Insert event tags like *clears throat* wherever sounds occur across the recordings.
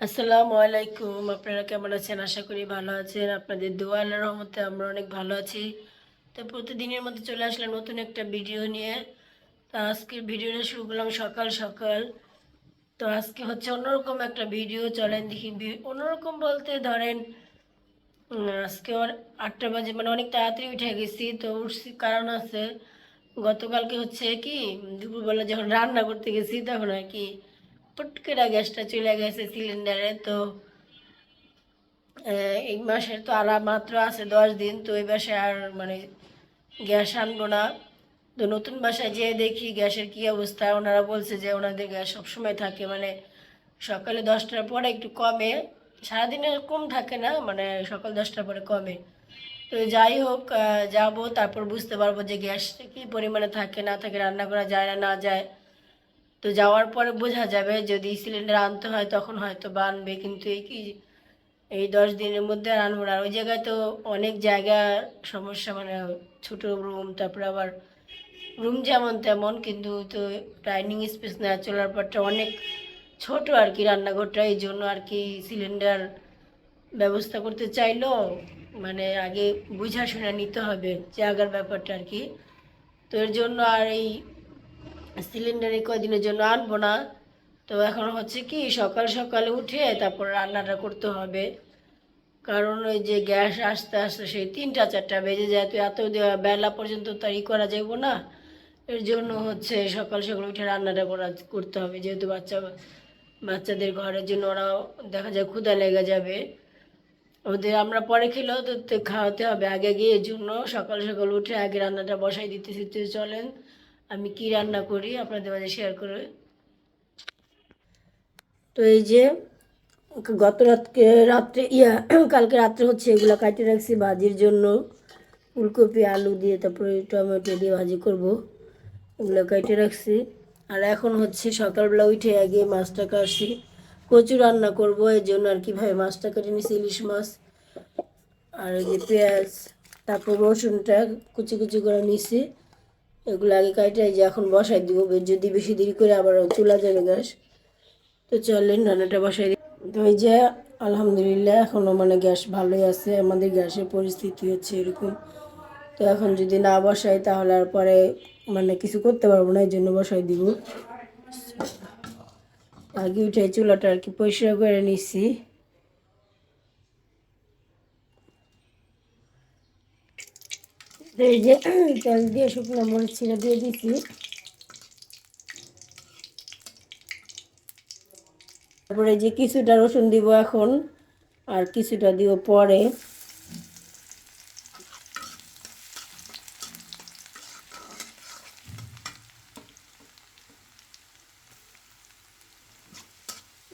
আসসালামু আলাইকুম। আপনারা কেমন আছেন? আশা করি ভালো আছেন। আপনাদের দোয়া রহমতে আমরা অনেক ভালো আছি। তো প্রতিদিনের মধ্যে চলে আসলে নতুন একটা ভিডিও নিয়ে। তো আজকের ভিডিওটা শুরু করলাম সকাল সকাল। তো আজকে হচ্ছে অন্যরকম একটা ভিডিও। চলেন দেখি অন্যরকম বলতে ধরেন আজকে আটটা বাজে মানে অনেক তাড়াতাড়ি উঠে গেছি। তো উঠছি, কারণ আছে গতকালকে হচ্ছে কি, দুপুরবেলা যখন রান্না করতে গেছি, তখন আর কি পটকেরা গ্যাসটা চলে গেছে সিলিন্ডারে, তো এই মাসের তো আর মাত্র আছে দশ দিন, তো এই মাসে আর মানে গ্যাস আনব না। তো নতুন বাসায় যেয়ে দেখি গ্যাসের কি অবস্থা। ওনারা বলছে যে ওনাদের গ্যাস সবসময় থাকে মানে সকালে দশটার পরে একটু কমে। সারাদিনে কম থাকে না মানে সকাল দশটার পরে কমে। তো যাই হোক যাব, তারপর বুঝতে পারব যে গ্যাস কি পরিমাণে থাকে, না থাকে রান্না করা যায় না না যায়। তো যাওয়ার পরে বোঝা যাবে যদি সিলিন্ডার আনতে হয় তখন হয়তো বা আনবে, কিন্তু এই কি এই দশ দিনের মধ্যে আর আনব না। ওই জায়গায় তো অনেক জায়গা সমস্যা মানে ছোট রুম তারপরে আবার রুম যেমন তেমন, কিন্তু তো ডাইনিং স্পেস না, চলার পরটা অনেক ছোট আর কি রান্নাঘরটা। এই জন্য আর কি সিলিন্ডার ব্যবস্থা করতে চাইলো মানে আগে বুঝা শুনে নিতে হবে জায়গার ব্যাপারটা আর কি। তো এর জন্য আর এই সিলিন্ডার কয়দিনের জন্য আনব না। তো এখন হচ্ছে কি, সকাল সকালে উঠে তারপর রান্নাটা করতে হবে। কারণ ওই যে গ্যাস আসতে আসতে সেই তিনটা, চারটা বেজে যায়। তো এত বেলা পর্যন্ত তো ই করা যাইব না। এর জন্য হচ্ছে সকাল সকাল উঠে রান্নাটা করা করতে হবে। যেহেতু বাচ্চা, বাচ্চাদের ঘরের জন্য ওরা দেখা যায় ক্ষুধা লেগে যাবে। ওদের আমরা পরে খেলেও তো খাওয়াতে হবে। আগে গিয়ে এর জন্য সকাল সকাল উঠে আগে রান্নাটা বসাই দিতে দিতে চলেন আমি কি রান্না করি? আপনাদের মাঝে শেয়ার করে। তো এই যে, গত রাতকে, রাত্রে, ইয়া, *clears throat* কালকে রাত্রে হচ্ছে এগুলো কাটে রাখছি ভাজির জন্য। ফুলকপি, আলু দিয়ে, তারপরে টমেটো দিয়ে ভাজি করব। এগুলো কেটে রাখছি। আর এখন হচ্ছে সকালবেলা উঠে আগে মাছটা কাটছি। কচু রান্না করব, এর জন্য আর কীভাবে মাছটা কেটে নিছি, ইলিশ মাছ। আর এই যে পেঁয়াজ, তারপর রসুনটা কুচি কুচি করে নিছি। এগুলো আগে কাটে এই যে এখন বসাই দিব যদি বেশি দেরি করে আবার চুলা যাবে গ্যাস। তো চলেন, রান্নাটা বসাই দিই। তো এই যে, আলহামদুলিল্লাহ এখনও মানে গ্যাস ভালোই আছে, আমাদের গ্যাসের পরিস্থিতি হচ্ছে এরকম। তো এখন যদি না বসাই, তাহলে আর পরে মানে কিছু করতে পারব না, এই জন্য বসাই দিব। আগে উঠে চুলাটা আর কি পরিষ্কার করে নিছি। এই যে তেল দিয়ে শুকনো মরিচ ছিঁড়ে দিয়ে দিছি তারপরে যে কিছুটা রসুন দিব এখন, আর কিছুটা দিব পরে।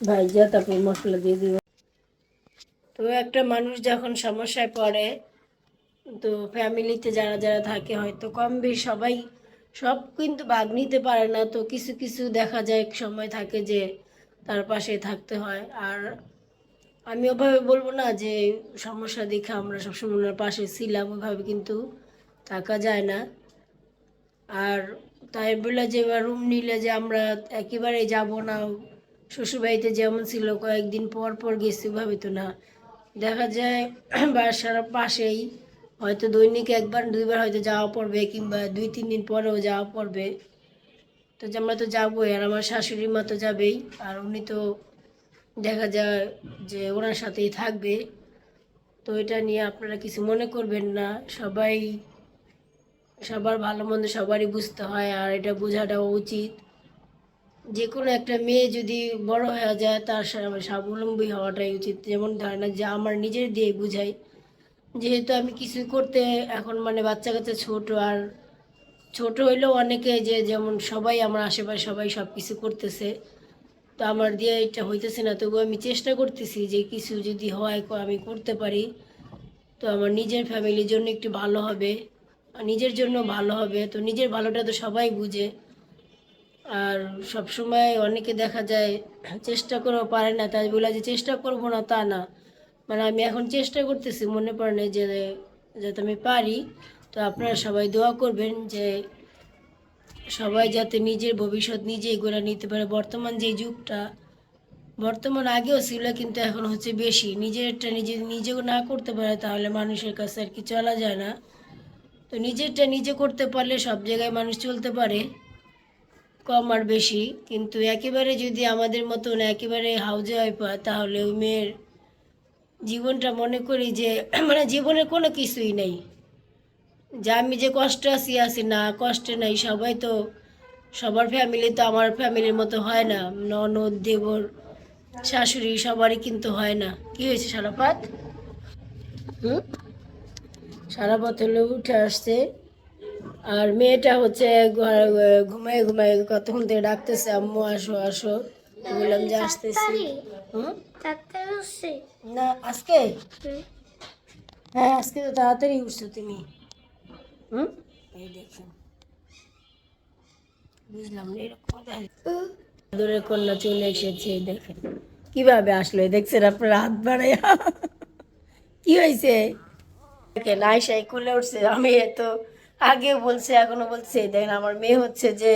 ভাইজা তারপর মশলা দিয়ে দিব। তো একটা মানুষ যখন সমস্যায় পড়ে তো ফ্যামিলিতে যারা যারা থাকে হয়তো কম বেশ সবাই সব কিন্তু ভাগ নিতে পারে না। তো কিছু কিছু দেখা যায় এক সময় থাকে যে তার পাশে থাকতে হয়। আর আমি ওভাবে বলব না যে সমস্যা দেখে আমরা সবসময় ওনার পাশে ছিলাম ওইভাবে কিন্তু থাকা যায় না। আর তাই বলে যে এবার রুম নিলে যে আমরা একেবারে যাব না, শ্বশুরবাড়িতে যেমন ছিল, কয়েকদিন পর পর গেছি, ওভাবে তো না। দেখা যায় *clears throat* বাসার পাশেই হয়তো দৈনিক একবার, দুইবার হয়তো যাওয়া পড়বে কিংবা দুই, তিন দিন পরেও যাওয়া পড়বে। তো আমরা তো যাবোই, আর আমার শাশুড়ি মা তো যাবেই, আর উনি তো দেখা যায় যে ওনার সাথেই থাকবে। তো এটা নিয়ে আপনারা কিছু মনে করবেন না, সবাই, সবার ভালো মন্দ সবারই বুঝতে হয়, আর এটা বোঝাটাও উচিত। যে কোনো একটা মেয়ে যদি বড় হয়ে যায়, তার স্বাবলম্বী হওয়াটাই উচিত। যেমন ধারণা যে আমার নিজের দিয়ে বুঝাই যেহেতু আমি কিছু করতে এখন মানে বাচ্চা কাচ্চা ছোট আর ছোট হইলেও অনেকে যে যেমন সবাই আমার আশেপাশে সবাই সব কিছু করতেছে, তো আমার দিয়ে এটা হইতেছে না। তবু আমি চেষ্টা করতেছি যে কিছু যদি হয় আমি করতে পারি। তো আমার নিজের ফ্যামিলির জন্য একটু ভালো হবে। আর নিজের জন্য ভালো হবে। তো নিজের ভালোটা তো সবাই বুঝে। আর সব সময় অনেকে দেখা যায়, চেষ্টা করেও পারে না। তাই বলে যে চেষ্টা করব না তা না। মানে আমি এখন চেষ্টা করতেছি, মনে পড়ে না যে, যাতে আমি পারি। তো আপনারা সবাই দোয়া করবেন যে, সবাই যাতে নিজের ভবিষ্যৎ নিজেই গড়ে নিতে পারে। বর্তমান যে যুগটা, বর্তমান আগেও ছিল কিন্তু এখন হচ্ছে বেশি। নিজেরটা নিজে, নিজেও না করতে পারে তাহলে মানুষের কাছে আর কি চলা যায় না। তো নিজেরটা নিজে করতে পারলে সব জায়গায় মানুষ চলতে পারে, কম আর বেশি। কিন্তু একেবারে যদি আমাদের মতন একেবারে হাউজে হয়, তাহলে ওই মেয়ের জীবনটা মনে করি যে *clears throat* মানে জীবনের কোনো কিছুই নেই। যে আমি যে কষ্ট আছি আছি না, কষ্টে নাই, সবাই তো, সবার ফ্যামিলি তো আমার ফ্যামিলির মতো হয় না। ননদ, দেবর, শাশুড়ি সবারই কিন্তু হয় না। কি হয়েছে সারাপাত? হুম? সারাপাত হলে উঠে আসছে। আর মেয়েটা হচ্ছে ঘুমায় ঘুমায় কতক্ষণ থেকে ডাকতেছে, আম্মু আসো আসো। বললাম যে আসতেছি। না আজকে? হ্যাঁ আজকে তো তাড়াতাড়ি উঠছো তুমি। হুম? এই দেখুন। বুঝলাম না এরকম দূরের কন্যা চলে এসেছে দেখেন। কীভাবে আসলো দেখছেন আপনার হাত বাড়াইয়া। কি হয়েছে? দেখেন আয়সাই কুলে উঠছে। আমি তো আগে বলছে এখনও বলছে। দেখেন আমার মেয়ে হচ্ছে যে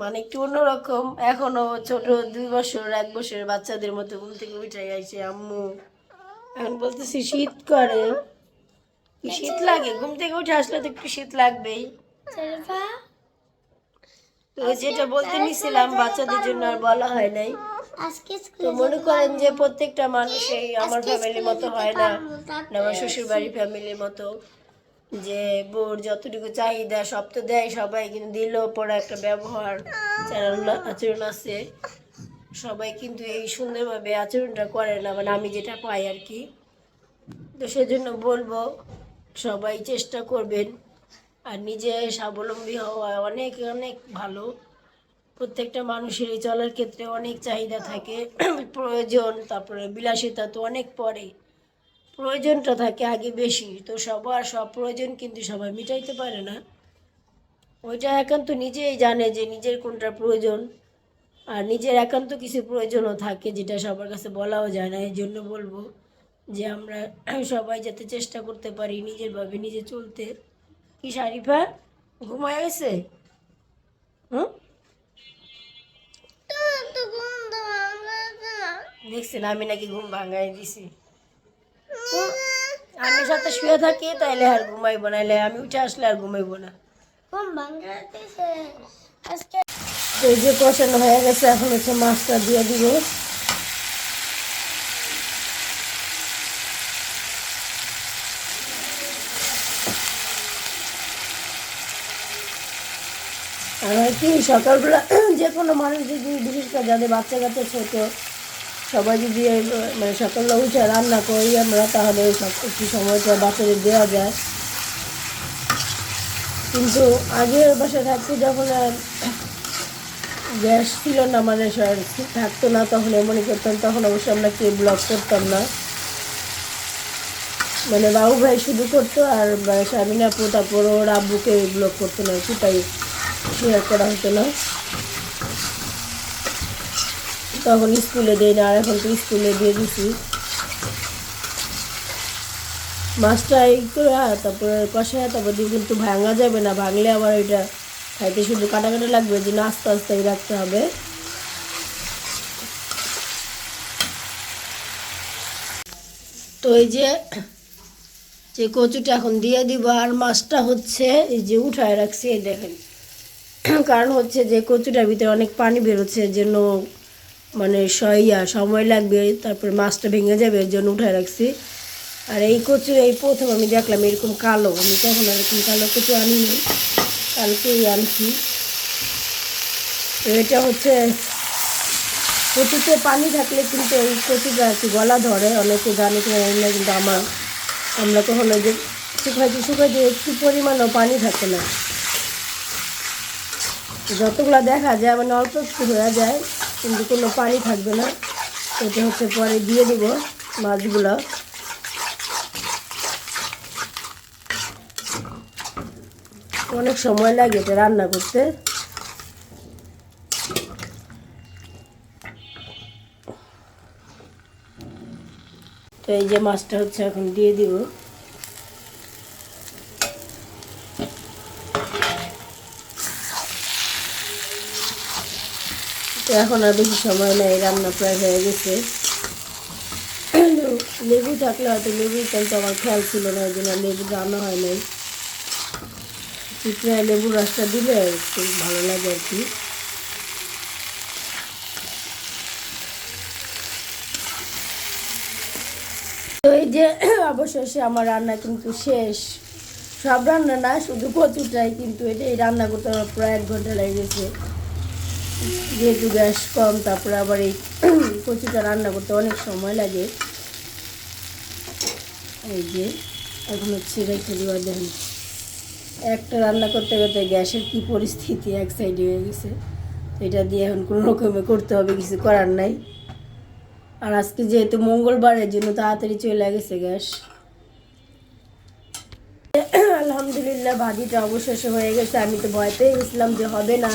মানে একটু অন্যরকম। এখনও ছোট দুই বছর এক বছরের বাচ্চাদের মতো ঘুম থেকে উঠাই আইছে আম্মু। এখন বলতেছি শীত করে। শীত লাগে? ঘুম থেকে উঠে আসলে তো একটু শীত লাগবেই। তো যেটা বলতে নিছিলাম বাচ্চাদের জন্য আর বলা হয় নাই। তো মনে করেন যে প্রত্যেকটা মানুষই আমার ফ্যামিলির মতো হয় না। আমার শ্বশুর বাড়ির ফ্যামিলির মতো। যে বোর যতটুকু চাহিদা সব তো দেয় সবাই, কিন্তু দিলেও পরে একটা ব্যবহার চারণ- আচরণ আছে। সবাই কিন্তু এই সুন্দরভাবে আচরণটা করে না মানে আমি যেটা পাই আর কি। তো সেজন্য বলব, সবাই চেষ্টা করবেন। আর নিজে স্বাবলম্বী হওয়া অনেক অনেক ভালো। প্রত্যেকটা মানুষেরই চলার ক্ষেত্রে অনেক চাহিদা থাকে, প্রয়োজন, তারপরে বিলাসিতা তো অনেক পরে। প্রয়োজনটা থাকে আগে বেশি। তো সবার সব প্রয়োজন কিন্তু সবাই মিটাইতে পারে না। ওইটা একান্ত নিজেই জানে যে নিজের কোনটা প্রয়োজন। আর নিজের একান্ত কিছু প্রয়োজনও থাকে যেটা সবার কাছে বলাও যায় না। এই জন্য বলব যে আমরা *clears throat* সবাই যাতে চেষ্টা করতে পারি নিজের ভাবে নিজে চলতে। কি শারিফা ঘুমায় গেছে? হুম? দেখছেন আমি নাকি ঘুম ভাঙাই দিছি? আমি সাথে শুয়ে থাকি তাইলে আর ঘুমাইবো না নাইলে আমি উঠে আসলে আর ঘুমাইবো না। এই যে কষানো হয়ে গেছে এখন হচ্ছে মাছটা দিয়ে দিব। আর কি সকালবেলা যে কোনো মানুষ যদি বিশেষ করে যাদের বাচ্চা কাচ্চা ছোট সবাই যদি মানে সকালবেলা উঠে রান্না করি আমরা, তাহলে সব একটু সময়টা বাচ্চাদের দেওয়া যায়। কিন্তু আগের বাসায় থাকতে যখন আর গ্যাস ছিল না মানে থাকতো না, তখন এমনই করতাম, তখন অবশ্য আমরা কেউ ব্লগ করতাম না। মানে বাবু ভাই শুধু করতো আর স্বামীন আপু তারপর ওর আব্বুকে ব্লগ করতো না, সেটাই শেয়ার করা হতো না। তখন স্কুলে দেই না, আর এখন তো স্কুলে দিয়ে দিছি। মাছটা এই করে আর তারপরে কষায় তারপর দিয়ে কিন্তু ভাঙা যাবে না, ভাঙলে আবার ওইটা খাইতে শুধু কাটা কাটা লাগবে যে আস্তে আস্তে রাখতে হবে। তো এই যে যে কচুটা এখন দিয়ে দিব, আর মাছটা হচ্ছে এই যে উঠায় রাখছি, এই দেখেন। কারণ হচ্ছে যে কচুটার ভিতরে অনেক পানি বেরোচ্ছে জন্য মানে সইয়া সময় লাগবে, তারপরে মাছটা ভেঙে যাবে, এর জন্য উঠায় রাখছি। আর এই কচু, এই প্রথম আমি দেখলাম এরকম কালো, আমি কখনো এরকম কালো কচু আনিনি কালকেই আনছি। এটা হচ্ছে, কচুতে পানি থাকলে কিন্তু এই কচুটা একটু গলা ধরে, অনেকে জানে না, কিন্তু আমার, আমরা কখনো যে শুকাইতে শুকাইতে একটু পরিমাণও পানি থাকে না। যতগুলা দেখা যায় মানে অল্প একটু হয়ে যায় কিন্তু কোনো পানি থাকবে না। এটা হচ্ছে পরে দিয়ে দিব মাছগুলো। অনেক সময় লাগে এটা রান্না করতে। তো এই যে মাছটা হচ্ছে এখন দিয়ে দিব। এখন আর বেশি সময় নেই, রান্না প্রায় হয়ে গেছে। লেবু থাকলে হয়তো লেবু কিন্তু আমার খেয়াল ছিল না, ওই জন্য লেবু রান্না হয় নাই। চিত্রায় লেবু রসটা দিলে একটু ভালো লাগে আর কি। তো এই যে অবশেষে আমার রান্না কিন্তু শেষ। সব রান্না না, শুধু কচুটাই কিন্তু এটা এই রান্না করতে আমার প্রায় এক ঘণ্টা লেগে গেছে। যেহেতু গ্যাস কম, তারপরে আবার এই *clears throat* কচুটা রান্না করতে অনেক সময় লাগে। এই যে, এখন হচ্ছে রেখে দেওয়ার দেখেন, একটা রান্না করতে করতে গ্যাসের কি পরিস্থিতি এক সাইডে হয়ে গেছে। এটা দিয়ে এখন কোনো রকমে করতে হবে, কিছু করার নাই। আর আজকে যেহেতু মঙ্গলবারের জন্য তাড়াতাড়ি চলে গেছে গ্যাস। *clears throat* আলহামদুলিল্লাহ, ভাজিটা অবশেষে হয়ে গেছে। আমি তো ভয় পেয়ে গেছিলাম যে হবে না।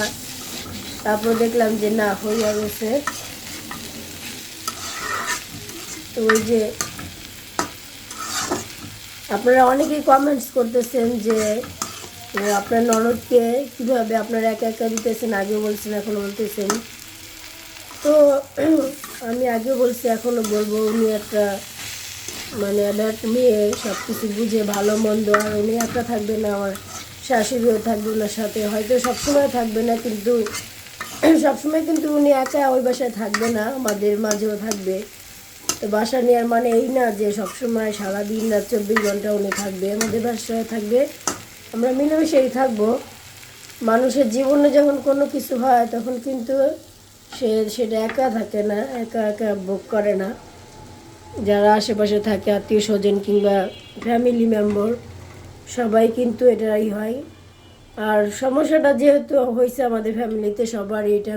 তারপর দেখলাম যে না, হয়ে গেছে। তো ওই যে আপনারা অনেকেই কমেন্টস করতেছেন যে আপনার ননদকে কীভাবে আপনারা একা একা দিতেছেন? আগে বলছেন এখনও বলতেছেন। তো আমি আগে বলছি এখনও বলব, উনি একটা মানে অ্যাডাল্ট মেয়ে সব কিছু বুঝে ভালো, মন্দ, আর উনি একা থাকবে না, আমার শাশুড়িও থাকবে ওনার সাথে। হয়তো সবসময় থাকবে না, কিন্তু সবসময় কিন্তু উনি একা ওই বাসায় থাকবে না, আমাদের মাঝেও থাকবে। তো বাসা নেওয়ার মানে এই না যে সবসময় সারাদিন রাত চব্বিশ ঘণ্টা উনি থাকবে, আমাদের বাসায় থাকবে। আমরা মিলেমিশেই থাকব। মানুষের জীবনে যখন কোনো কিছু হয়, তখন কিন্তু সে, সেটা একা থাকে না, একা একা ভোগ করে না। যারা আশেপাশে থাকে, আত্মীয় স্বজন কিংবা ফ্যামিলি মেম্বার সবাই কিন্তু এটাই হয়। আর সমস্যাটা যেহেতু হয়েছে আমাদের ফ্যামিলিতে সবার এটা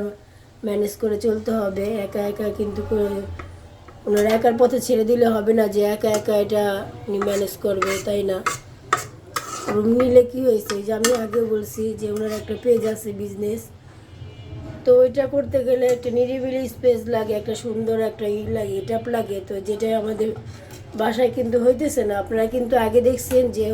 ম্যানেজ করে চলতে হবে। একা একা কিন্তু ওনার একার পথে ছেড়ে দিলে হবে না যে একা একা এটা উনি ম্যানেজ করবে, তাই না? রুম নিলে কি হয়েছে? যে আমি আগে বলছি যে ওনার একটা পেজ আছে বিজনেস। তো ওইটা করতে গেলে একটা নিরিবিলি স্পেস লাগে, একটা সুন্দর একটা ই লাগে এটাপ লাগে। তো যেটা আমাদের বাসায় কিন্তু হইতেছে না। আপনারা কিন্তু আগে দেখছেন যে